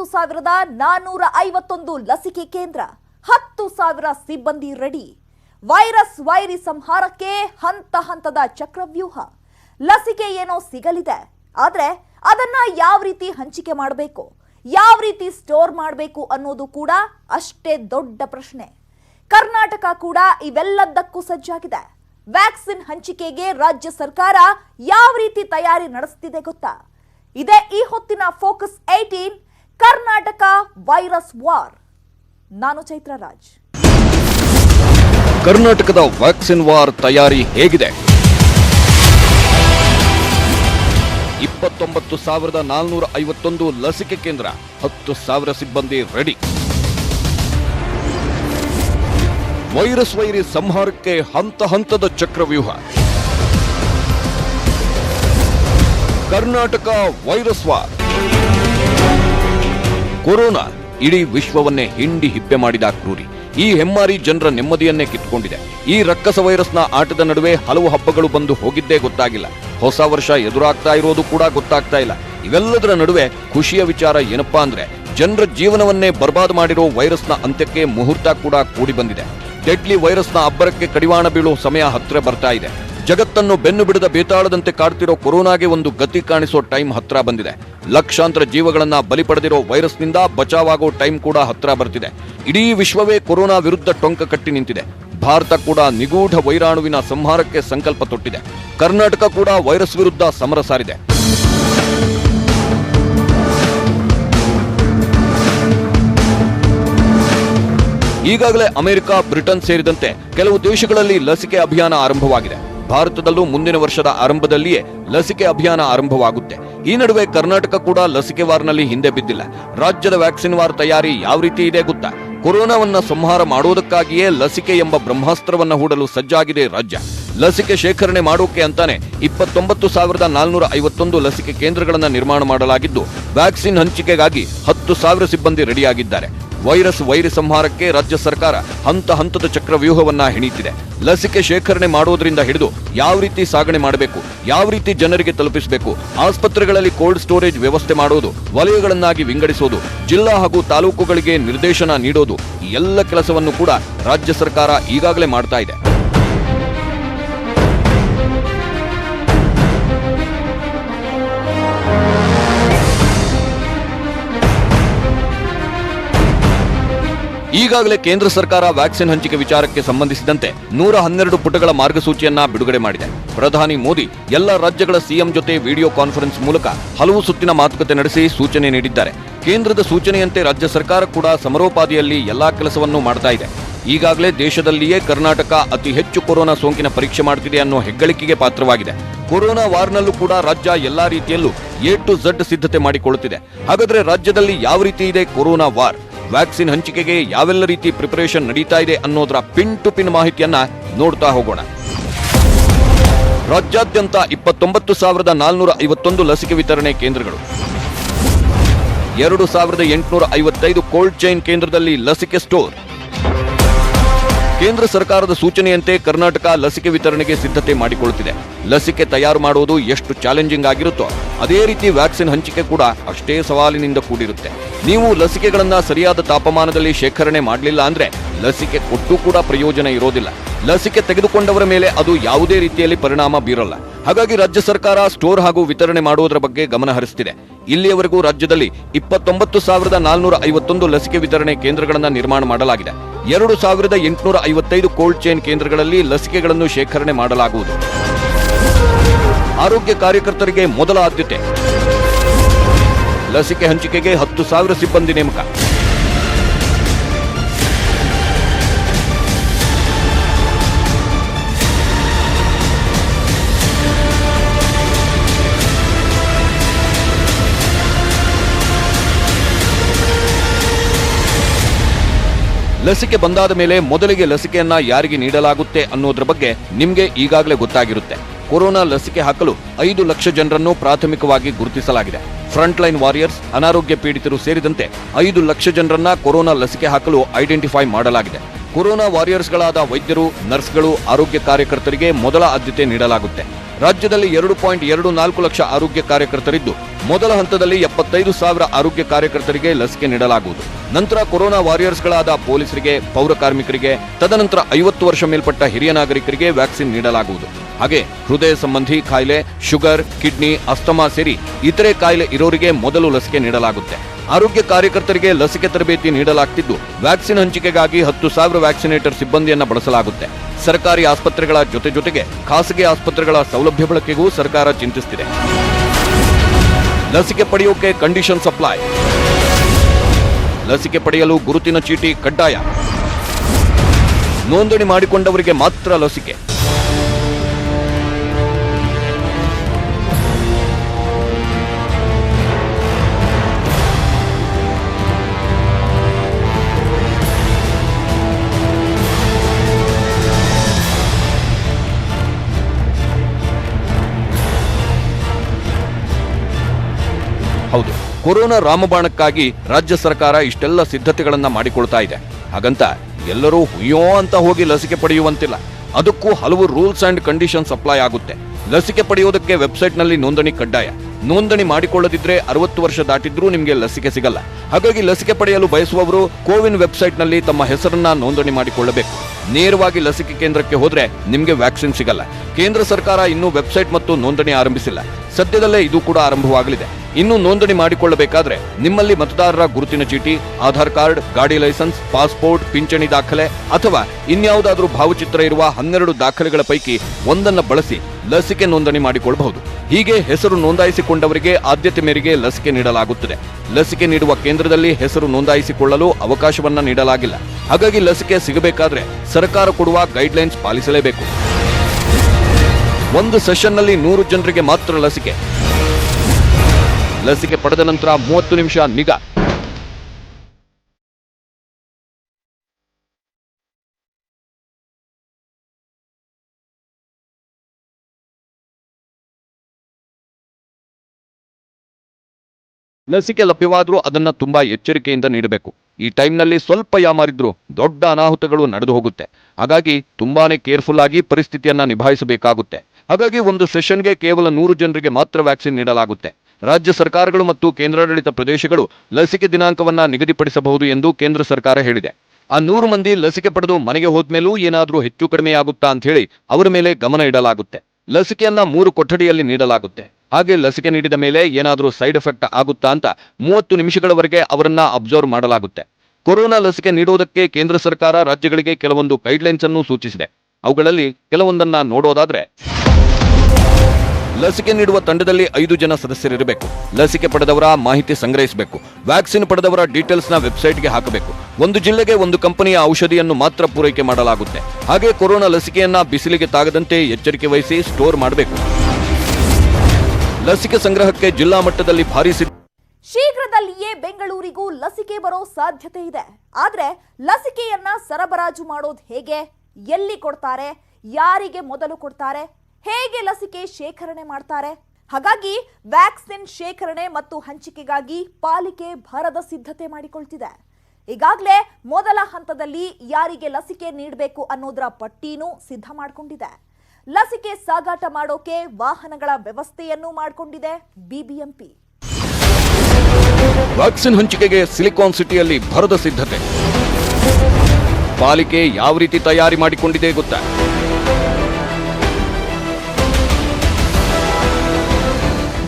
ಇಪ್ಪತ್ತೊಂಬತ್ತು ಸಾವಿರದ ನಾನೂರ ಐವತ್ತೊಂದು ಲಸಿಕೆ ಕೇಂದ್ರ, ಹತ್ತು ಸಾವಿರ ಸಿಬ್ಬಂದಿ ರೆಡಿ. ವೈರಸ್ ವೈರಿ ಸಂಹಾರಕ್ಕೆ ಹಂತ ಹಂತದ ಚಕ್ರವ್ಯೂಹ. ಲಸಿಕೆ ಏನೋ ಸಿಗಲಿದೆ, ಆದ್ರೆ ಅದನ್ನ ಯಾವ ರೀತಿ ಹಂಚಿಕೆ ಮಾಡಬೇಕು, ಯಾವ ರೀತಿ ಸ್ಟೋರ್ ಮಾಡಬೇಕು ಅನ್ನೋದು ಕೂಡ ಅಷ್ಟೇ ದೊಡ್ಡ ಪ್ರಶ್ನೆ. ಕರ್ನಾಟಕ ಕೂಡ ಇವೆಲ್ಲದಕ್ಕೂ ಸಜ್ಜಾಗಿದೆ. ವ್ಯಾಕ್ಸಿನ್ ಹಂಚಿಕೆಗೆ ರಾಜ್ಯ ಸರ್ಕಾರ ಯಾವ ರೀತಿ ತಯಾರಿ ನಡೆಸ್ತಿದೆ ಗೊತ್ತಾ? ಇದೇ ಈ ಹೊತ್ತಿನ focus eighteen Karnataka virus war. ನಾನು ಚೈತ್ರ ರಾಜ್. ಕರ್ನಾಟಕದ ವ್ಯಾಕ್ಸಿನ್ ವಾರ್ ತಯಾರಿ ಹೇಗಿದೆ? ಇಪ್ಪತ್ತೊಂಬತ್ತು ಸಾವಿರದ ನಾಲ್ನೂರ ಐವತ್ತೊಂದು ಲಸಿಕೆ ಕೇಂದ್ರ, ಹತ್ತು ಸಾವಿರ ಸಿಬ್ಬಂದಿ ರೆಡಿ. ವೈರಸ್ ವೈರಿ ಸಂಹಾರಕ್ಕೆ ಹಂತ ಹಂತದ ಚಕ್ರವ್ಯೂಹ. Karnataka virus war. ಕೊರೋನಾ ಇಡೀ ವಿಶ್ವವನ್ನೇ ಹಿಂಡಿ ಹಿಪ್ಪೆ ಮಾಡಿದ ಕ್ರೂರಿ. ಈ ಹೆಮ್ಮಾರಿ ಜನರ ನೆಮ್ಮದಿಯನ್ನೇ ಕಿತ್ಕೊಂಡಿದೆ. ಈ ರಕ್ಕಸ ವೈರಸ್ನ ಆಟದ ನಡುವೆ ಹಲವು ಹಬ್ಬಗಳು ಬಂದು ಹೋಗಿದ್ದೇ ಗೊತ್ತಾಗಿಲ್ಲ. ಹೊಸ ವರ್ಷ ಎದುರಾಗ್ತಾ ಇರೋದು ಕೂಡ ಗೊತ್ತಾಗ್ತಾ ಇಲ್ಲ. ಇವೆಲ್ಲದರ ನಡುವೆ ಖುಷಿಯ ವಿಚಾರ ಏನಪ್ಪಾ ಅಂದ್ರೆ, ಜನರ ಜೀವನವನ್ನೇ ಬರ್ಬಾದ್ ಮಾಡಿರೋ ವೈರಸ್ನ ಅಂತ್ಯಕ್ಕೆ ಮುಹೂರ್ತ ಕೂಡ ಕೂಡಿ ಬಂದಿದೆ. ಡೆಡ್ಲಿ ವೈರಸ್ನ ಅಬ್ಬರಕ್ಕೆ ಕಡಿವಾಣ ಬೀಳುವ ಸಮಯ ಹತ್ತಿರ ಬರ್ತಾ ಇದೆ. ಜಗತ್ತನ್ನು ಬೆನ್ನು ಬಿಡದ ಬೇತಾಳದಂತೆ ಕಾಡ್ತಿರೋ ಕೊರೋನಾಗೆ ಒಂದು ಗತಿ ಕಾಣಿಸೋ ಟೈಮ್ ಹತ್ರ ಬಂದಿದೆ. ಲಕ್ಷಾಂತರ ಜೀವಗಳನ್ನ ಬಲಿ ಪಡೆದಿರೋ ವೈರಸ್ನಿಂದ ಬಚಾವಾಗೋ ಟೈಮ್ ಕೂಡ ಹತ್ರ ಬರ್ತಿದೆ. ಇಡೀ ವಿಶ್ವವೇ ಕೊರೋನಾ ವಿರುದ್ಧ ಟೊಂಕ ಕಟ್ಟಿ ನಿಂತಿದೆ. ಭಾರತ ಕೂಡ ನಿಗೂಢ ವೈರಾಣುವಿನ ಸಂಹಾರಕ್ಕೆ ಸಂಕಲ್ಪ ತೊಟ್ಟಿದೆ. ಕರ್ನಾಟಕ ಕೂಡ ವೈರಸ್ ವಿರುದ್ಧ ಸಮರ ಸಾರಿದೆ. ಈಗಾಗಲೇ ಅಮೆರಿಕ, ಬ್ರಿಟನ್ ಸೇರಿದಂತೆ ಕೆಲವು ದೇಶಗಳಲ್ಲಿ ಲಸಿಕೆ ಅಭಿಯಾನ ಆರಂಭವಾಗಿದೆ. ಭಾರತದಲ್ಲೂ ಮುಂದಿನ ವರ್ಷದ ಆರಂಭದಲ್ಲಿಯೇ ಲಸಿಕೆ ಅಭಿಯಾನ ಆರಂಭವಾಗುತ್ತೆ. ಈ ನಡುವೆ ಕರ್ನಾಟಕ ಕೂಡ ಲಸಿಕೆ ವಾರ್ನಲ್ಲಿ ಹಿಂದೆ ಬಿದ್ದಿಲ್ಲ. ರಾಜ್ಯದ ವ್ಯಾಕ್ಸಿನ್ ವಾರ್ ತಯಾರಿ ಯಾವ ರೀತಿ ಇದೆ ಗೊತ್ತಾ? ಕೊರೋನಾವನ್ನ ಸಂಹಾರ ಮಾಡುವುದಕ್ಕಾಗಿಯೇ ಲಸಿಕೆ ಎಂಬ ಬ್ರಹ್ಮಾಸ್ತ್ರವನ್ನ ಹೂಡಲು ಸಜ್ಜಾಗಿದೆ ರಾಜ್ಯ. ಲಸಿಕೆ ಶೇಖರಣೆ ಮಾಡೋಕೆ ಅಂತಾನೆ ಇಪ್ಪತ್ತೊಂಬತ್ತು ಸಾವಿರದ ನಾಲ್ನೂರ ಐವತ್ತೊಂದು ಲಸಿಕೆ ಕೇಂದ್ರಗಳನ್ನು ನಿರ್ಮಾಣ ಮಾಡಲಾಗಿದ್ದು, ವ್ಯಾಕ್ಸಿನ್ ಹಂಚಿಕೆಗಾಗಿ ಹತ್ತು ಸಾವಿರ ಸಿಬ್ಬಂದಿ ರೆಡಿಯಾಗಿದ್ದಾರೆ. ವೈರಸ್ ವೈರಿ ಸಂಹಾರಕ್ಕೆ ರಾಜ್ಯ ಸರ್ಕಾರ ಹಂತ ಹಂತದ ಚಕ್ರವ್ಯೂಹವನ್ನ ಹೆಣೀತಿದೆ. ಲಸಿಕೆ ಶೇಖರಣೆ ಮಾಡುವುದರಿಂದ ಹಿಡಿದು ಯಾವ ರೀತಿ ಸಾಗಣೆ ಮಾಡಬೇಕು, ಯಾವ ರೀತಿ ಜನರಿಗೆ ತಲುಪಿಸಬೇಕು, ಆಸ್ಪತ್ರೆಗಳಲ್ಲಿ ಕೋಲ್ಡ್ ಸ್ಟೋರೇಜ್ ವ್ಯವಸ್ಥೆ ಮಾಡೋದು, ವಲಯಗಳನ್ನಾಗಿ ವಿಂಗಡಿಸೋದು, ಜಿಲ್ಲಾ ಹಾಗೂ ತಾಲೂಕುಗಳಿಗೆ ನಿರ್ದೇಶನ ನೀಡೋದು ಎಲ್ಲ ಕೆಲಸವನ್ನು ಕೂಡ ರಾಜ್ಯ ಸರ್ಕಾರ ಈಗಾಗಲೇ ಮಾಡ್ತಾ ಇದೆ. ಈಗಾಗಲೇ ಕೇಂದ್ರ ಸರ್ಕಾರ ವ್ಯಾಕ್ಸಿನ್ ಹಂಚಿಕೆ ವಿಚಾರಕ್ಕೆ ಸಂಬಂಧಿಸಿದಂತೆ ನೂರ ಹನ್ನೆರಡು ಪುಟಗಳ ಮಾರ್ಗಸೂಚಿಯನ್ನ ಬಿಡುಗಡೆ ಮಾಡಿದೆ. ಪ್ರಧಾನಿ ಮೋದಿ ಎಲ್ಲ ರಾಜ್ಯಗಳ ಸಿಎಂ ಜೊತೆ ವಿಡಿಯೋ ಕಾನ್ಫರೆನ್ಸ್ ಮೂಲಕ ಹಲವು ಸುತ್ತಿನ ಮಾತುಕತೆ ನಡೆಸಿ ಸೂಚನೆ ನೀಡಿದ್ದಾರೆ. ಕೇಂದ್ರದ ಸೂಚನೆಯಂತೆ ರಾಜ್ಯ ಸರ್ಕಾರ ಕೂಡ ಸಮರೋಪಾದಿಯಲ್ಲಿ ಎಲ್ಲಾ ಕೆಲಸವನ್ನು ಮಾಡ್ತಾ ಇದೆ. ಈಗಾಗಲೇ ದೇಶದಲ್ಲಿಯೇ ಕರ್ನಾಟಕ ಅತಿ ಹೆಚ್ಚು ಕೊರೋನಾ ಸೋಂಕಿನ ಪರೀಕ್ಷೆ ಮಾಡುತ್ತಿದೆ ಅನ್ನೋ ಹೆಗ್ಗಳಿಕೆಗೆ ಪಾತ್ರವಾಗಿದೆ. ಕೊರೋನಾ ವಾರ್ನಲ್ಲೂ ಕೂಡ ರಾಜ್ಯ ಎಲ್ಲಾ ರೀತಿಯಲ್ಲೂ ಎ ಟು ಝಡ್ ಸಿದ್ಧತೆ ಮಾಡಿಕೊಳ್ಳುತ್ತಿದೆ. ಹಾಗಾದ್ರೆ ರಾಜ್ಯದಲ್ಲಿ ಯಾವ ರೀತಿ ಇದೆ ಕೊರೋನಾ ವಾರ್? ವ್ಯಾಕ್ಸಿನ್ ಹಂಚಿಕೆಗೆ ಯಾವೆಲ್ಲ ರೀತಿ ಪ್ರಿಪರೇಷನ್ ನಡೀತಾ ಇದೆ ಅನ್ನೋದರ ಪಿನ್ ಟು ಪಿನ್ ಮಾಹಿತಿಯನ್ನ ನೋಡ್ತಾ ಹೋಗೋಣ. ರಾಜ್ಯಾದ್ಯಂತ ಇಪ್ಪತ್ತೊಂಬತ್ತು ಸಾವಿರದ ನಾಲ್ನೂರ ಐವತ್ತೊಂದು ಲಸಿಕೆ ವಿತರಣೆ ಕೇಂದ್ರಗಳು. ಎರಡು ಸಾವಿರದ ಎಂಟುನೂರ ಐವತ್ತೈದು ಕೋಲ್ಡ್ ಚೈನ್ ಕೇಂದ್ರದಲ್ಲಿ ಲಸಿಕೆ ಸ್ಟೋರ್ ಕೇಂದ್ರ ಸರ್ಕಾರದ ಸೂಚನೆಯಂತೆ ಕರ್ನಾಟಕ ಲಸಿಕೆ ವಿತರಣೆಗೆ ಸಿದ್ಧತೆ ಮಾಡಿಕೊಳ್ಳುತ್ತಿದೆ. ಲಸಿಕೆ ತಯಾರು ಮಾಡುವುದು ಎಷ್ಟು ಚಾಲೆಂಜಿಂಗ್ ಆಗಿರುತ್ತೋ ಅದೇ ರೀತಿ ವ್ಯಾಕ್ಸಿನ್ ಹಂಚಿಕೆ ಕೂಡ ಅಷ್ಟೇ ಸವಾಲಿನಿಂದ ಕೂಡಿರುತ್ತೆ. ನೀವು ಲಸಿಕೆಗಳನ್ನ ಸರಿಯಾದ ತಾಪಮಾನದಲ್ಲಿ ಶೇಖರಣೆ ಮಾಡಲಿಲ್ಲ ಅಂದ್ರೆ ಲಸಿಕೆ ಕೊಟ್ಟು ಕೂಡ ಪ್ರಯೋಜನ ಇರೋದಿಲ್ಲ. ಲಸಿಕೆ ತೆಗೆದುಕೊಂಡವರ ಮೇಲೆ ಅದು ಯಾವುದೇ ರೀತಿಯಲ್ಲಿ ಪರಿಣಾಮ ಬೀರಲ್ಲ. ಹಾಗಾಗಿ ರಾಜ್ಯ ಸರ್ಕಾರ ಸ್ಟೋರ್ ಹಾಗೂ ವಿತರಣೆ ಮಾಡುವುದರ ಬಗ್ಗೆ ಗಮನ ಹರಿಸುತ್ತಿದೆ ಇಲ್ಲಿಯವರೆಗೂ ರಾಜ್ಯದಲ್ಲಿ ಇಪ್ಪತ್ತೊಂಬತ್ತು ಸಾವಿರದ ನಾಲ್ನೂರ ಐವತ್ತೊಂದು ಲಸಿಕೆ ವಿತರಣೆ ಕೇಂದ್ರಗಳನ್ನು ನಿರ್ಮಾಣ ಮಾಡಲಾಗಿದೆ. ಎರಡು ಸಾವಿರದ ಎಂಟುನೂರ ಐವತ್ತೈದು ಕೋಲ್ಡ್ ಚೈನ್ ಕೇಂದ್ರಗಳಲ್ಲಿ ಲಸಿಕೆಗಳನ್ನು ಶೇಖರಣೆ ಮಾಡಲಾಗುವುದು. ಆರೋಗ್ಯ ಕಾರ್ಯಕರ್ತರಿಗೆ ಮೊದಲ ಆದ್ಯತೆ. ಲಸಿಕೆ ಹಂಚಿಕೆಗೆ ಹತ್ತು ಸಾವಿರ ಸಿಬ್ಬಂದಿ ನೇಮಕ. ಲಸಿಕೆ ಬಂದಾದ ಮೇಲೆ ಮೊದಲಿಗೆ ಲಸಿಕೆಯನ್ನ ಯಾರಿಗೆ ನೀಡಲಾಗುತ್ತೆ ಅನ್ನೋದ್ರ ಬಗ್ಗೆ ನಿಮ್ಗೆ ಈಗಾಗಲೇ ಗೊತ್ತಾಗಿರುತ್ತೆ. ಕೊರೋನಾ ಲಸಿಕೆ ಹಾಕಲು ಐದು ಲಕ್ಷ ಜನರನ್ನು ಪ್ರಾಥಮಿಕವಾಗಿ ಗುರುತಿಸಲಾಗಿದೆ. ಫ್ರಂಟ್ ಲೈನ್ ವಾರಿಯರ್ಸ್ ಅನಾರೋಗ್ಯ ಪೀಡಿತರು ಸೇರಿದಂತೆ ಐದು ಲಕ್ಷ ಜನರನ್ನ ಕೊರೋನಾ ಲಸಿಕೆ ಹಾಕಲು ಐಡೆಂಟಿಫೈ ಮಾಡಲಾಗಿದೆ. ಕೊರೋನಾ ವಾರಿಯರ್ಸ್ಗಳಾದ ವೈದ್ಯರು, ನರ್ಸ್ಗಳು, ಆರೋಗ್ಯ ಕಾರ್ಯಕರ್ತರಿಗೆ ಮೊದಲ ಆದ್ಯತೆ ನೀಡಲಾಗುತ್ತೆ. ರಾಜ್ಯದಲ್ಲಿ ಎರಡು ಪಾಯಿಂಟ್ ಎರಡು ನಾಲ್ಕು ಲಕ್ಷ ಆರೋಗ್ಯ ಕಾರ್ಯಕರ್ತರಿದ್ದು, ಮೊದಲ ಹಂತದಲ್ಲಿ ಎಪ್ಪತ್ತೈದು ಸಾವಿರ ಆರೋಗ್ಯ ಕಾರ್ಯಕರ್ತರಿಗೆ ಲಸಿಕೆ ನೀಡಲಾಗುವುದು. ನಂತರ ಕೊರೋನಾ ವಾರಿಯರ್ಸ್ಗಳಾದ ಪೊಲೀಸರಿಗೆ, ಪೌರ ಕಾರ್ಮಿಕರಿಗೆ, ತದನಂತರ ಐವತ್ತು ವರ್ಷ ಮೇಲ್ಪಟ್ಟ ಹಿರಿಯ ನಾಗರಿಕರಿಗೆ ವ್ಯಾಕ್ಸಿನ್ ನೀಡಲಾಗುವುದು. ಹಾಗೆ ಹೃದಯ ಸಂಬಂಧಿ ಕಾಯಿಲೆ, ಶುಗರ್, ಕಿಡ್ನಿ, ಅಸ್ತಮಾ ಸೇರಿ ಇತರೆ ಕಾಯಿಲೆ ಇರೋರಿಗೆ ಮೊದಲು ಲಸಿಕೆ ನೀಡಲಾಗುತ್ತೆ. ಆರೋಗ್ಯ ಕಾರ್ಯಕರ್ತರಿಗೆ ಲಸಿಕೆ ತರಬೇತಿ ನೀಡಲಾಗ್ತಿದ್ದು. ವ್ಯಾಕ್ಸಿನ್ ಹಂಚಿಕೆಗಾಗಿ ಹತ್ತು ಸಾವಿರ ವ್ಯಾಕ್ಸಿನೇಟರ್ ಸಿಬ್ಬಂದಿಯನ್ನ ಬಳಸಲಾಗುತ್ತೆ. ಸರ್ಕಾರಿ ಆಸ್ಪತ್ರೆಗಳ ಜೊತೆ ಜೊತೆಗೆ ಖಾಸಗಿ ಆಸ್ಪತ್ರೆಗಳ ಸೌಲಭ್ಯ ಬಳಕೆಗೂ ಸರ್ಕಾರ ಚಿಂತಿಸುತ್ತಿದೆ ಲಸಿಕೆ ಪಡೆಯೋಕೆ ಕಂಡೀಷನ್ ಸಪ್ಲೈ ಲಸಿಕೆ ಪಡೆಯಲು ಗುರುತಿನ ಚೀಟಿ ಕಡ್ಡಾಯ. ನೋಂದಣಿ ಮಾಡಿಕೊಂಡವರಿಗೆ ಮಾತ್ರ ಲಸಿಕೆ. ಕೊರೋನಾ ರಾಮಬಾಣಕ್ಕಾಗಿ ರಾಜ್ಯ ಸರ್ಕಾರ ಇಷ್ಟೆಲ್ಲ ಸಿದ್ಧತೆಗಳನ್ನ ಮಾಡಿಕೊಳ್ತಾ ಇದೆ. ಹಾಗಂತ ಎಲ್ಲರೂ ಹುಯ್ಯೋ ಅಂತ ಹೋಗಿ ಲಸಿಕೆ ಪಡೆಯುವಂತಿಲ್ಲ. ಅದಕ್ಕೂ ಹಲವು ರೂಲ್ಸ್ ಅಂಡ್ ಕಂಡೀಷನ್ಸ್ ಅಪ್ಲೈ ಆಗುತ್ತೆ. ಲಸಿಕೆ ಪಡೆಯುವುದಕ್ಕೆ ವೆಬ್ಸೈಟ್ನಲ್ಲಿ ನೋಂದಣಿ ಕಡ್ಡಾಯ. ನೋಂದಣಿ ಮಾಡಿಕೊಳ್ಳದಿದ್ರೆ ಅರವತ್ತು ವರ್ಷ ದಾಟಿದ್ರೂ ನಿಮಗೆ ಲಸಿಕೆ ಸಿಗಲ್ಲ. ಹಾಗಾಗಿ ಲಸಿಕೆ ಪಡೆಯಲು ಬಯಸುವವರು ಕೋವಿನ್ ವೆಬ್ಸೈಟ್ನಲ್ಲಿ ತಮ್ಮ ಹೆಸರನ್ನ ನೋಂದಣಿ ಮಾಡಿಕೊಳ್ಳಬೇಕು. ನೇರವಾಗಿ ಲಸಿಕೆ ಕೇಂದ್ರಕ್ಕೆ ಹೋದ್ರೆ ನಿಮಗೆ ವ್ಯಾಕ್ಸಿನ್ ಸಿಗಲ್ಲ. ಕೇಂದ್ರ ಸರ್ಕಾರ ಇನ್ನೂ ವೆಬ್ಸೈಟ್ ಮತ್ತು ನೋಂದಣಿ ಆರಂಭಿಸಿಲ್ಲ. ಸದ್ಯದಲ್ಲೇ ಇದು ಕೂಡ ಆರಂಭವಾಗಲಿದೆ. ಇನ್ನು ನೋಂದಣಿ ಮಾಡಿಕೊಳ್ಳಬೇಕಾದ್ರೆ ನಿಮ್ಮಲ್ಲಿ ಮತದಾರರ ಗುರುತಿನ ಚೀಟಿ, ಆಧಾರ್ ಕಾರ್ಡ್, ಗಾಡಿ ಲೈಸೆನ್ಸ್, ಪಾಸ್ಪೋರ್ಟ್, ಪಿಂಚಣಿ ದಾಖಲೆ ಅಥವಾ ಇನ್ಯಾವುದಾದ್ರೂ ಭಾವಚಿತ್ರ ಇರುವ ಹನ್ನೆರಡು ದಾಖಲೆಗಳ ಪೈಕಿ ಒಂದನ್ನು ಬಳಸಿ ಲಸಿಕೆ ನೋಂದಣಿ ಮಾಡಿಕೊಳ್ಳಬಹುದು. ಹೀಗೆ ಹೆಸರು ನೋಂದಾಯಿಸಿಕೊಂಡವರಿಗೆ ಆದ್ಯತೆ ಮೇರೆಗೆ ಲಸಿಕೆ ನೀಡಲಾಗುತ್ತದೆ. ಲಸಿಕೆ ನೀಡುವ ಕೇಂದ್ರದಲ್ಲಿ ಹೆಸರು ನೋಂದಾಯಿಸಿಕೊಳ್ಳಲು ಅವಕಾಶವನ್ನ ನೀಡಲಾಗಿಲ್ಲ. ಹಾಗಾಗಿ ಲಸಿಕೆ ಸಿಗಬೇಕಾದ್ರೆ ಸರ್ಕಾರ ಕೊಡುವ ಗೈಡ್ಲೈನ್ಸ್ ಪಾಲಿಸಲೇಬೇಕು. ಒಂದು ಸೆಷನ್ನಲ್ಲಿ ನೂರು ಜನರಿಗೆ ಮಾತ್ರ ಲಸಿಕೆ. ಲಸಿಕೆ ಪಡೆದ ನಂತರ ಮೂವತ್ತು ನಿಮಿಷ ನಿಗಾ. ಲಸಿಕೆ ಲಭ್ಯವಾದರೂ ಅದನ್ನ ತುಂಬಾ ಎಚ್ಚರಿಕೆಯಿಂದ ನೀಡಬೇಕು. ಈ ಟೈಮ್ನಲ್ಲಿ ಸ್ವಲ್ಪ ಯಾಮಾರಿದ್ರು ದೊಡ್ಡ ಅನಾಹುತಗಳು ನಡೆದು ಹೋಗುತ್ತೆ. ಹಾಗಾಗಿ ತುಂಬಾನೇ ಕೇರ್ಫುಲ್ ಆಗಿ ಪರಿಸ್ಥಿತಿಯನ್ನ ನಿಭಾಯಿಸಬೇಕಾಗುತ್ತೆ. ಹಾಗಾಗಿ ಒಂದು ಸೆಷನ್ಗೆ ಕೇವಲ ನೂರು ಜನರಿಗೆ ಮಾತ್ರ ವ್ಯಾಕ್ಸಿನ್ ನೀಡಲಾಗುತ್ತೆ. ರಾಜ್ಯ ಸರ್ಕಾರಗಳು ಮತ್ತು ಕೇಂದ್ರಾಡಳಿತ ಪ್ರದೇಶಗಳು ಲಸಿಕೆ ದಿನಾಂಕವನ್ನ ನಿಗದಿಪಡಿಸಬಹುದು ಎಂದು ಕೇಂದ್ರ ಸರ್ಕಾರ ಹೇಳಿದೆ. ಆ ನೂರು ಮಂದಿ ಲಸಿಕೆ ಪಡೆದು ಮನೆಗೆ ಹೋದ್ಮೇಲೂ ಏನಾದರೂ ಹೆಚ್ಚು ಕಡಿಮೆ ಆಗುತ್ತಾ ಅಂತ ಹೇಳಿ ಅವರ ಮೇಲೆ ಗಮನ ಇಡಲಾಗುತ್ತೆ. ಲಸಿಕೆಯನ್ನ ಮೂರು ಕೊಠಡಿಯಲ್ಲಿ ನೀಡಲಾಗುತ್ತೆ. ಹಾಗೆ ಲಸಿಕೆ ನೀಡಿದ ಮೇಲೆ ಏನಾದರೂ ಸೈಡ್ ಎಫೆಕ್ಟ್ ಆಗುತ್ತಾ ಅಂತ ಮೂವತ್ತು ನಿಮಿಷಗಳವರೆಗೆ ಅವರನ್ನ ಅಬ್ಸರ್ವ್ ಮಾಡಲಾಗುತ್ತೆ. ಕೊರೋನಾ ಲಸಿಕೆ ನೀಡುವುದಕ್ಕೆ ಕೇಂದ್ರ ಸರ್ಕಾರ ರಾಜ್ಯಗಳಿಗೆ ಕೆಲವೊಂದು ಗೈಡ್ಲೈನ್ಸ್ ಅನ್ನು ಸೂಚಿಸಿದೆ. ಅವುಗಳಲ್ಲಿ ಕೆಲವೊಂದನ್ನ ನೋಡೋದಾದ್ರೆ ಲಸಿಕೆ ನೀಡುವ ತಂಡದಲ್ಲಿ ಐದು ಜನ ಸದಸ್ಯರಿರಬೇಕು. ಲಸಿಕೆ ಪಡೆದವರ ಮಾಹಿತಿ ಸಂಗ್ರಹಿಸಬೇಕು. ವ್ಯಾಕ್ಸಿನ್ ಪಡೆದವರ ಡೀಟೇಲ್ಸ್ನ ವೆಬ್ಸೈಟ್ಗೆ ಹಾಕಬೇಕು. ಒಂದು ಜಿಲ್ಲೆಗೆ ಒಂದು ಕಂಪನಿಯ ಔಷಧಿಯನ್ನು ಮಾತ್ರ ಪೂರೈಕೆ ಮಾಡಲಾಗುತ್ತೆ. ಹಾಗೆ ಕೊರೋನಾ ಲಸಿಕೆಯನ್ನ ಬಿಸಿಲಿಗೆ ತಾಗದಂತೆ ಎಚ್ಚರಿಕೆ ವಹಿಸಿ ಸ್ಟೋರ್ ಮಾಡಬೇಕು. ಲಸಿಕೆ ಸಂಗ್ರಹಕ್ಕೆ ಜಿಲ್ಲಾ ಮಟ್ಟದಲ್ಲಿ ಭಾರಿ ಶೀಘ್ರದಲ್ಲಿಯೇ ಬೆಂಗಳೂರಿಗೂ ಲಸಿಕೆ ಬರೋ ಸಾಧ್ಯತೆ ಇದೆ. ಆದ್ರೆ ಲಸಿಕೆಯನ್ನ ಸರಬರಾಜು ಮಾಡೋದು ಹೇಗೆ? ಎಲ್ಲಿ ಕೊಡ್ತಾರೆ? ಯಾರಿಗೆ ಮೊದಲು ಕೊಡ್ತಾರೆ? ಹೇಗೆ ಲಸಿಕೆ ಶೇಖರಣೆ ಮಾಡ್ತಾರೆ? ಹಾಗಾಗಿ ವ್ಯಾಕ್ಸಿನ್ ಶೇಖರಣೆ ಮತ್ತು ಹಂಚಿಕೆಗಾಗಿ ಪಾಲಿಕೆ ಭರದ ಸಿದ್ಧತೆ ಮಾಡಿಕೊಳ್ತಿದೆ. ಈಗಾಗಲೇ ಮೊದಲ ಹಂತದಲ್ಲಿ ಯಾರಿಗೆ ಲಸಿಕೆ ನೀಡಬೇಕು ಅನ್ನೋದರ ಪಟ್ಟಿನೂ ಸಿದ್ಧ ಮಾಡಿಕೊಂಡಿದೆ. ಲಸಿಕೆ ಸಾಗಾಟ ಮಾಡೋಕೆ ವಾಹನಗಳ ವ್ಯವಸ್ಥೆಯನ್ನು ಮಾಡಿಕೊಂಡಿದೆ ಬಿಬಿಎಂಪಿ. ವ್ಯಾಕ್ಸಿನ್ ಹಂಚಿಕೆಗೆ ಸಿಲಿಕಾನ್ ಸಿಟಿಯಲ್ಲಿ ಭರದ ಸಿದ್ಧತೆ. ಪಾಲಿಕೆ ಯಾವ ರೀತಿ ತಯಾರಿ ಮಾಡಿಕೊಂಡಿದೆ ಗೊತ್ತಾ?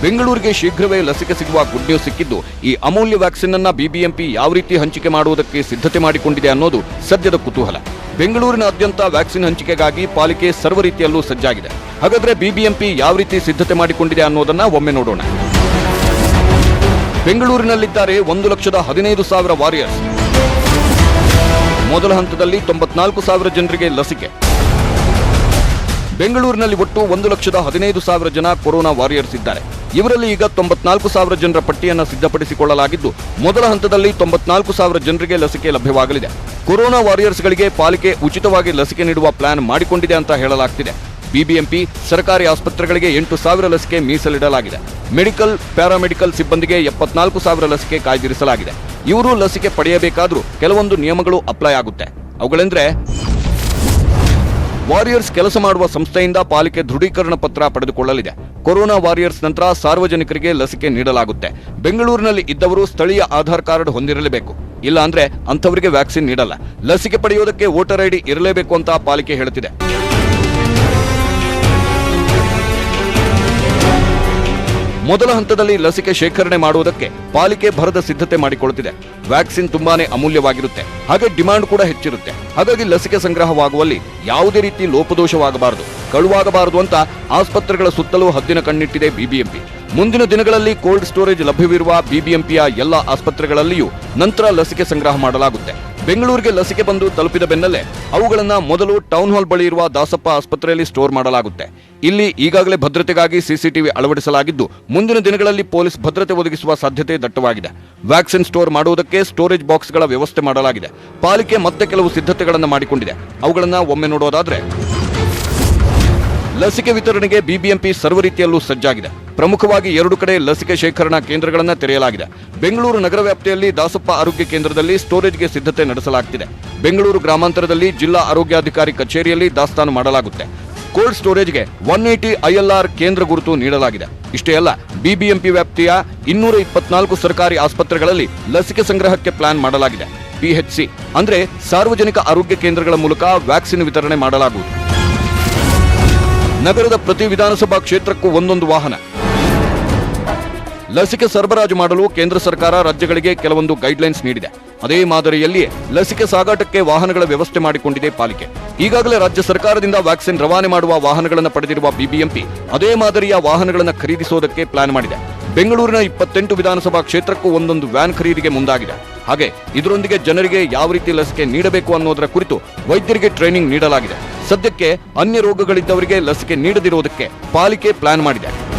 ಬೆಂಗಳೂರಿಗೆ ಶೀಘ್ರವೇ ಲಸಿಕೆ ಸಿಗುವ ಗುಡ್ ನ್ಯೂಸ್ ಸಿಕ್ಕಿದ್ದು, ಈ ಅಮೂಲ್ಯ ವ್ಯಾಕ್ಸಿನ್ ಅನ್ನ ಬಿಬಿಎಂಪಿ ಯಾವ ರೀತಿ ಹಂಚಿಕೆ ಮಾಡುವುದಕ್ಕೆ ಸಿದ್ಧತೆ ಮಾಡಿಕೊಂಡಿದೆ ಅನ್ನೋದು ಸದ್ಯದ ಕುತೂಹಲ. ಬೆಂಗಳೂರಿನಾದ್ಯಂತ ವ್ಯಾಕ್ಸಿನ್ ಹಂಚಿಕೆಗಾಗಿ ಪಾಲಿಕೆ ಸರ್ವ ರೀತಿಯಲ್ಲೂ ಸಜ್ಜಾಗಿದೆ. ಹಾಗಾದ್ರೆ ಬಿಬಿಎಂಪಿ ಯಾವ ರೀತಿ ಸಿದ್ಧತೆ ಮಾಡಿಕೊಂಡಿದೆ ಅನ್ನೋದನ್ನ ಒಮ್ಮೆ ನೋಡೋಣ. ಬೆಂಗಳೂರಿನಲ್ಲಿದ್ದಾರೆ ಒಂದು ಲಕ್ಷದ ಹದಿನೈದು ಸಾವಿರ ವಾರಿಯರ್ಸ್ ಮೊದಲ ಹಂತದಲ್ಲಿ ತೊಂಬತ್ನಾಲ್ಕು ಸಾವಿರ ಜನರಿಗೆ ಲಸಿಕೆ. ಬೆಂಗಳೂರಿನಲ್ಲಿ ಒಟ್ಟು ಒಂದು ಲಕ್ಷದ ಹದಿನೈದು ಸಾವಿರ ಜನ ಕೊರೋನಾ ವಾರಿಯರ್ಸ್ ಇದ್ದಾರೆ. ಇವರಲ್ಲಿ ಈಗ ತೊಂಬತ್ನಾಲ್ಕು ಸಾವಿರ ಜನರ ಪಟ್ಟಿಯನ್ನು ಸಿದ್ಧಪಡಿಸಿಕೊಳ್ಳಲಾಗಿದ್ದು, ಮೊದಲ ಹಂತದಲ್ಲಿ ತೊಂಬತ್ನಾಲ್ಕು ಸಾವಿರ ಜನರಿಗೆ ಲಸಿಕೆ ಲಭ್ಯವಾಗಲಿದೆ. ಕೊರೋನಾ ವಾರಿಯರ್ಸ್ಗಳಿಗೆ ಪಾಲಿಕೆ ಉಚಿತವಾಗಿ ಲಸಿಕೆ ನೀಡುವ ಪ್ಲಾನ್ ಮಾಡಿಕೊಂಡಿದೆ ಅಂತ ಹೇಳಲಾಗ್ತಿದೆ. ಬಿಬಿಎಂಪಿ, ಸರ್ಕಾರಿ ಆಸ್ಪತ್ರೆಗಳಿಗೆ ಎಂಟು ಸಾವಿರ ಲಸಿಕೆ ಮೀಸಲಿಡಲಾಗಿದೆ. ಮೆಡಿಕಲ್, ಪ್ಯಾರಾಮೆಡಿಕಲ್ ಸಿಬ್ಬಂದಿಗೆ ಎಪ್ಪತ್ನಾಲ್ಕು ಸಾವಿರ ಲಸಿಕೆ ಕಾಯ್ದಿರಿಸಲಾಗಿದೆ. ಇವರು ಲಸಿಕೆ ಪಡೆಯಬೇಕಾದರೂ ಕೆಲವೊಂದು ನಿಯಮಗಳು ಅಪ್ಲೈ ಆಗುತ್ತೆ. ಅವುಗಳೆಂದ್ರೆ ವಾರಿಯರ್ಸ್ ಕೆಲಸ ಮಾಡುವ ಸಂಸ್ಥೆಯಿಂದ ಪಾಲಿಕೆ ದೃಢೀಕರಣ ಪತ್ರ ಪಡೆದುಕೊಳ್ಳಲಿದೆ. ಕೊರೋನಾ ವಾರಿಯರ್ಸ್ ನಂತರ ಸಾರ್ವಜನಿಕರಿಗೆ ಲಸಿಕೆ ನೀಡಲಾಗುತ್ತೆ. ಬೆಂಗಳೂರಿನಲ್ಲಿ ಇದ್ದವರು ಸ್ಥಳೀಯ ಆಧಾರ್ ಕಾರ್ಡ್ ಹೊಂದಿರಲೇಬೇಕು. ಇಲ್ಲ ಅಂದ್ರೆ ಅಂಥವರಿಗೆ ವ್ಯಾಕ್ಸಿನ್ ನೀಡಲ್ಲ. ಲಸಿಕೆ ಪಡೆಯುವುದಕ್ಕೆ ವೋಟರ್ ಐಡಿ ಇರಲೇಬೇಕು ಅಂತ ಪಾಲಿಕೆ ಹೇಳುತ್ತಿದೆ. ಮೊದಲ ಹಂತದಲ್ಲಿ ಲಸಿಕೆ ಶೇಖರಣೆ ಮಾಡುವುದಕ್ಕೆ ಪಾಲಿಕೆ ಭರದ ಸಿದ್ಧತೆ ಮಾಡಿಕೊಳ್ಳುತ್ತಿದೆ. ವ್ಯಾಕ್ಸಿನ್ ತುಂಬಾನೇ ಅಮೂಲ್ಯವಾಗಿರುತ್ತೆ. ಹಾಗೆ ಡಿಮಾಂಡ್ ಕೂಡ ಹೆಚ್ಚಿರುತ್ತೆ. ಹಾಗಾಗಿ ಲಸಿಕೆ ಸಂಗ್ರಹವಾಗುವಲ್ಲಿ ಯಾವುದೇ ರೀತಿ ಲೋಪದೋಷವಾಗಬಾರದು. ಕಳುವಾಗಬಾರದು ಅಂತ ಆಸ್ಪತ್ರೆಗಳ ಸುತ್ತಲೂ ಹದ್ದಿನ ಕಣ್ಣಿಟ್ಟಿದೆ ಬಿಬಿಎಂಪಿ. ಮುಂದಿನ ದಿನಗಳಲ್ಲಿ ಕೋಲ್ಡ್ ಸ್ಟೋರೇಜ್ ಲಭ್ಯವಿರುವ ಬಿಬಿಎಂಪಿಯ ಎಲ್ಲ ಆಸ್ಪತ್ರೆಗಳಲ್ಲಿಯೂ ನಂತರ ಲಸಿಕೆ ಸಂಗ್ರಹ ಮಾಡಲಾಗುತ್ತೆ. ಬೆಂಗಳೂರಿಗೆ ಲಸಿಕೆ ಬಂದು ತಲುಪಿದ ಬೆನ್ನಲ್ಲೇ ಅವುಗಳನ್ನು ಮೊದಲು ಟೌನ್ ಹಾಲ್ ಬಳಿ ಇರುವ ದಾಸಪ್ಪ ಆಸ್ಪತ್ರೆಯಲ್ಲಿ ಸ್ಟೋರ್ ಮಾಡಲಾಗುತ್ತೆ. ಇಲ್ಲಿ ಈಗಾಗಲೇ ಭದ್ರತೆಗಾಗಿ ಸಿಸಿಟಿವಿ ಅಳವಡಿಸಲಾಗಿದ್ದು, ಮುಂದಿನ ದಿನಗಳಲ್ಲಿ ಪೊಲೀಸ್ ಭದ್ರತೆ ಒದಗಿಸುವ ಸಾಧ್ಯತೆ ದಟ್ಟವಾಗಿದೆ. ವ್ಯಾಕ್ಸಿನ್ ಸ್ಟೋರ್ ಮಾಡುವುದಕ್ಕೆ ಸ್ಟೋರೇಜ್ ಬಾಕ್ಸ್ಗಳ ವ್ಯವಸ್ಥೆ ಮಾಡಲಾಗಿದೆ. ಪಾಲಿಕೆ ಮತ್ತೆ ಕೆಲವು ಸಿದ್ಧತೆಗಳನ್ನು ಮಾಡಿಕೊಂಡಿದೆ. ಅವುಗಳನ್ನು ಒಮ್ಮೆ ನೋಡೋದಾದ್ರೆ ಲಸಿಕೆ ವಿತರಣೆಗೆ ಬಿಬಿಎಂಪಿ ಸರ್ವ ರೀತಿಯಲ್ಲೂ ಸಜ್ಜಾಗಿದೆ. ಪ್ರಮುಖವಾಗಿ ಎರಡು ಕಡೆ ಲಸಿಕೆ ಶೇಖರಣಾ ಕೇಂದ್ರಗಳನ್ನು ತೆರೆಯಲಾಗಿದೆ. ಬೆಂಗಳೂರು ನಗರ ವ್ಯಾಪ್ತಿಯಲ್ಲಿ ದಾಸಪ್ಪ ಆರೋಗ್ಯ ಕೇಂದ್ರದಲ್ಲಿ ಸ್ಟೋರೇಜ್ಗೆ ಸಿದ್ಧತೆ ನಡೆಸಲಾಗುತ್ತಿದೆ ಬೆಂಗಳೂರು ಗ್ರಾಮಾಂತರದಲ್ಲಿ ಜಿಲ್ಲಾ ಆರೋಗ್ಯಾಧಿಕಾರಿ ಕಚೇರಿಯಲ್ಲಿ ದಾಸ್ತಾನು ಮಾಡಲಾಗುತ್ತೆ. ಕೋಲ್ಡ್ ಸ್ಟೋರೇಜ್ಗೆ ಒನ್ ಏಟಿ ಐಎಲ್ಆರ್ ಕೇಂದ್ರ ಗುರುತು ನೀಡಲಾಗಿದೆ. ಇಷ್ಟೇ ಅಲ್ಲ, ಬಿಬಿಎಂಪಿ ವ್ಯಾಪ್ತಿಯ ಇನ್ನೂರ ಇಪ್ಪತ್ನಾಲ್ಕು ಸರ್ಕಾರಿ ಆಸ್ಪತ್ರೆಗಳಲ್ಲಿ ಲಸಿಕೆ ಸಂಗ್ರಹಕ್ಕೆ ಪ್ಲಾನ್ ಮಾಡಲಾಗಿದೆ. ಪಿಎಚ್ಸಿ ಅಂದ್ರೆ ಸಾರ್ವಜನಿಕ ಆರೋಗ್ಯ ಕೇಂದ್ರಗಳ ಮೂಲಕ ವ್ಯಾಕ್ಸಿನ್ ವಿತರಣೆ ಮಾಡಲಾಗುವುದು. ನಗರದ ಪ್ರತಿ ವಿಧಾನಸಭಾ ಕ್ಷೇತ್ರಕ್ಕೂ ಒಂದೊಂದು ವಾಹನ. ಲಸಿಕೆ ಸರಬರಾಜು ಮಾಡಲು ಕೇಂದ್ರ ಸರ್ಕಾರ ರಾಜ್ಯಗಳಿಗೆ ಕೆಲವೊಂದು ಗೈಡ್ಲೈನ್ಸ್ ನೀಡಿದೆ. ಅದೇ ಮಾದರಿಯಲ್ಲಿಯೇ ಲಸಿಕೆ ಸಾಗಾಟಕ್ಕೆ ವಾಹನಗಳ ವ್ಯವಸ್ಥೆ ಮಾಡಿಕೊಂಡಿದೆ ಪಾಲಿಕೆ. ಈಗಾಗಲೇ ರಾಜ್ಯ ಸರ್ಕಾರದಿಂದ ವ್ಯಾಕ್ಸಿನ್ ರವಾನೆ ಮಾಡುವ ವಾಹನಗಳನ್ನು ಪಡೆದಿರುವ ಬಿಬಿಎಂಪಿ ಅದೇ ಮಾದರಿಯ ವಾಹನಗಳನ್ನು ಖರೀದಿಸುವುದಕ್ಕೆ ಪ್ಲಾನ್ ಮಾಡಿದೆ. ಬೆಂಗಳೂರಿನ ಇಪ್ಪತ್ತೆಂಟು ವಿಧಾನಸಭಾ ಕ್ಷೇತ್ರಕ್ಕೂ ಒಂದೊಂದು ವ್ಯಾನ್ ಖರೀದಿಗೆ ಮುಂದಾಗಿದೆ. ಹಾಗೆ ಇದರೊಂದಿಗೆ ಜನರಿಗೆ ಯಾವ ರೀತಿ ಲಸಿಕೆ ನೀಡಬೇಕು ಅನ್ನೋದರ ಕುರಿತು ವೈದ್ಯರಿಗೆ ಟ್ರೈನಿಂಗ್ ನೀಡಲಾಗಿದೆ. ಸದ್ಯಕ್ಕೆ ಅನ್ಯ ರೋಗಗಳಿದ್ದವರಿಗೆ ಲಸಿಕೆ ನೀಡದಿರುವುದಕ್ಕೆ ಪಾಲಿಕೆ ಪ್ಲಾನ್ ಮಾಡಿದೆ.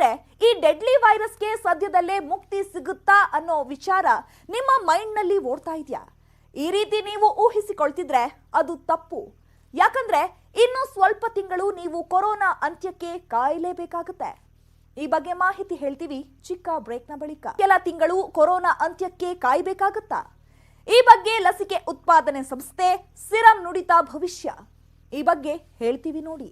ಹಾಗಾದ್ರೆ ಈ ಡೆಡ್ಲಿ ವೈರಸ್ಗೆ ಸದ್ಯದಲ್ಲೇ ಮುಕ್ತಿ ಸಿಗುತ್ತಾ ಅನ್ನೋ ವಿಚಾರ ನಿಮ್ಮ ಮೈಂಡ್ನಲ್ಲಿ ಓಡ್ತಾ ಇದೆಯಾ? ಈ ರೀತಿ ನೀವು ಊಹಿಸಿಕೊಳ್ತಿದ್ರೆ ಅದು ತಪ್ಪು. ಯಾಕಂದ್ರೆ ಇನ್ನು ಸ್ವಲ್ಪ ತಿಂಗಳು ನೀವು ಕೊರೋನಾ ಅಂತ್ಯಕ್ಕೆ ಕಾಯಲೇಬೇಕಾಗುತ್ತೆ. ಈ ಬಗ್ಗೆ ಮಾಹಿತಿ ಹೇಳ್ತೀವಿ ಚಿಕ್ಕ ಬ್ರೇಕ್ನ ಬಳಿಕ. ಕೆಲ ತಿಂಗಳು ಕೊರೋನಾ ಅಂತ್ಯಕ್ಕೆ ಕಾಯಬೇಕಾಗುತ್ತಾ? ಈ ಬಗ್ಗೆ ಲಸಿಕೆ ಉತ್ಪಾದನೆ ಸಂಸ್ಥೆ ಸಿರಂ ನುಡಿತ ಭವಿಷ್ಯ. ಈ ಬಗ್ಗೆ ಹೇಳ್ತೀವಿ ನೋಡಿ.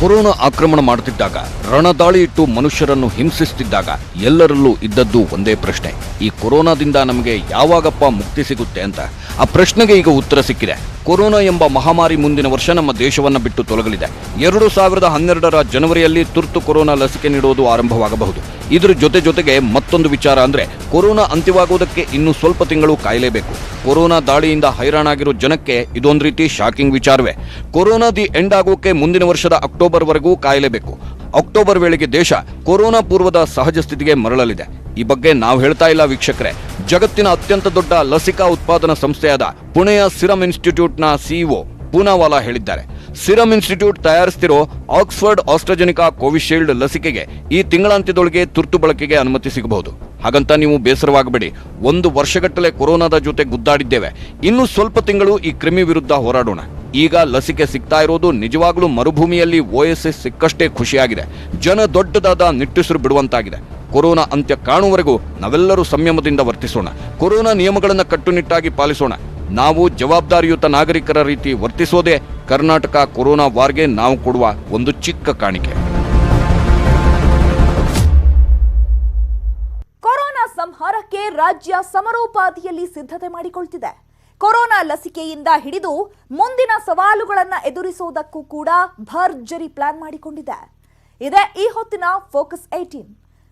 ಕೊರೋನಾ ಆಕ್ರಮಣ ಮಾಡುತ್ತಿದ್ದಾಗ, ರಣದಾಳಿ ಇಟ್ಟು ಮನುಷ್ಯರನ್ನು ಹಿಂಸಿಸುತ್ತಿದ್ದಾಗ ಎಲ್ಲರಲ್ಲೂ ಇದ್ದದ್ದು ಒಂದೇ ಪ್ರಶ್ನೆ. ಈ ಕೊರೋನಾದಿಂದ ನಮಗೆ ಯಾವಾಗಪ್ಪ ಮುಕ್ತಿ ಸಿಗುತ್ತೆ ಅಂತ ಆ ಪ್ರಶ್ನೆಗೆ ಈಗ ಉತ್ತರ ಸಿಕ್ಕಿದೆ. ಕೊರೋನಾ ಎಂಬ ಮಹಾಮಾರಿ ಮುಂದಿನ ವರ್ಷ ನಮ್ಮ ದೇಶವನ್ನು ಬಿಟ್ಟು ತೊಲಗಲಿದೆ. ಎರಡು ಸಾವಿರದ ಹನ್ನೆರಡರ ಜನವರಿಯಲ್ಲಿ ತುರ್ತು ಕೊರೋನಾ ಲಸಿಕೆ ನೀಡುವುದು ಆರಂಭವಾಗಬಹುದು. ಇದರ ಜೊತೆ ಜೊತೆಗೆ ಮತ್ತೊಂದು ವಿಚಾರ ಅಂದ್ರೆ ಕೊರೋನಾ ಅಂತ್ಯವಾಗುವುದಕ್ಕೆ ಇನ್ನು ಸ್ವಲ್ಪ ತಿಂಗಳು ಕಾಯಲೇಬೇಕು. ಕೊರೋನಾ ದಾಳಿಯಿಂದ ಹೈರಾಣಾಗಿರೋ ಜನಕ್ಕೆ ಇದೊಂದು ರೀತಿ ಶಾಕಿಂಗ್ ವಿಚಾರವೇ. ಕೊರೋನಾ ದಿ ಎಂಡ್ ಆಗೋಕೆ ಮುಂದಿನ ವರ್ಷದ ಅಕ್ಟೋಬರ್ ವರೆಗೂ ಕಾಯಲೇಬೇಕು. ಅಕ್ಟೋಬರ್ ವೇಳೆಗೆ ದೇಶ ಕೊರೋನಾ ಪೂರ್ವದ ಸಹಜ ಸ್ಥಿತಿಗೆ ಮರಳಲಿದೆ. ಈ ಬಗ್ಗೆ ನಾವು ಹೇಳ್ತಾ ಇಲ್ಲ ವೀಕ್ಷಕರೇ. ಜಗತ್ತಿನ ಅತ್ಯಂತ ದೊಡ್ಡ ಲಸಿಕಾ ಉತ್ಪಾದನಾ ಸಂಸ್ಥೆಯಾದ ಪುಣೆಯ ಸಿರಮ್ ಇನ್ಸ್ಟಿಟ್ಯೂಟ್ನ ಸಿಇಒ ಪೂನಾವಾಲಾ ಹೇಳಿದ್ದಾರೆ. ಸಿರಮ್ ಇನ್ಸ್ಟಿಟ್ಯೂಟ್ ತಯಾರಿಸ್ತಿರೋ ಆಕ್ಸ್ಫರ್ಡ್ ಆಸ್ಟ್ರಜೆನಿಕಾ ಕೋವಿಶೀಲ್ಡ್ ಲಸಿಕೆಗೆ ಈ ತಿಂಗಳಾಂತ್ಯದೊಳಗೆ ತುರ್ತು ಬಳಕೆಗೆ ಅನುಮತಿ ಸಿಗಬಹುದು. ಹಾಗಂತ ನೀವು ಬೇಸರವಾಗಬೇಡಿ. ಒಂದು ವರ್ಷಗಟ್ಟಲೆ ಕೊರೋನಾದ ಜೊತೆ ಗುದ್ದಾಡಿದ್ದೇವೆ. ಇನ್ನು ಸ್ವಲ್ಪ ತಿಂಗಳು ಈ ಕ್ರಿಮಿ ವಿರುದ್ಧ ಹೋರಾಡೋಣ. ಈಗ ಲಸಿಕೆ ಸಿಗ್ತಾ ಇರೋದು ನಿಜವಾಗ್ಲೂ ಮರುಭೂಮಿಯಲ್ಲಿ ಓಎಸ್ಎಸ್ ಸಿಕ್ಕಷ್ಟೇ ಖುಷಿಯಾಗಿದೆ. ಜನ ದೊಡ್ಡದಾದ ನಿಟ್ಟುಸಿರು ಬಿಡುವಂತಾಗಿದೆ. ಕೊರೋನಾ ಅಂತ್ಯ ಕಾಣುವವರೆಗೂ ನಾವೆಲ್ಲರೂ ಸಂಯಮದಿಂದ ವರ್ತಿಸೋಣ. ಕೊರೋನಾ ನಿಯಮಗಳನ್ನು ಕಟ್ಟುನಿಟ್ಟಾಗಿ ಪಾಲಿಸೋಣ. ನಾವು ಜವಾಬ್ದಾರಿಯುತ ನಾಗರಿಕರ ರೀತಿ ವರ್ತಿಸೋದೇ ಕರ್ನಾಟಕ ಕೊರೋನಾ ವಾರ್ಗೆ ನಾವು ಕೊಡುವ ಒಂದು ಚಿಕ್ಕ ಕಾಣಿಕೆ. ಕೊರೋನಾ ಸಂಹಾರಕ್ಕೆ ರಾಜ್ಯ ಸಮರೋಪಾದಿಯಲ್ಲಿ ಸಿದ್ಧತೆ ಮಾಡಿಕೊಳ್ತಿದೆ. ಕೊರೋನಾ ಲಸಿಕೆಯಿಂದ ಹಿಡಿದು ಮುಂದಿನ ಸವಾಲುಗಳನ್ನು ಎದುರಿಸುವುದಕ್ಕೂ ಕೂಡ ಭರ್ಜರಿ ಪ್ಲಾನ್ ಮಾಡಿಕೊಂಡಿದೆ. ಇದೇ ಈ ಹೊತ್ತಿನ ಫೋಕಸ್ ಏಟೀನ್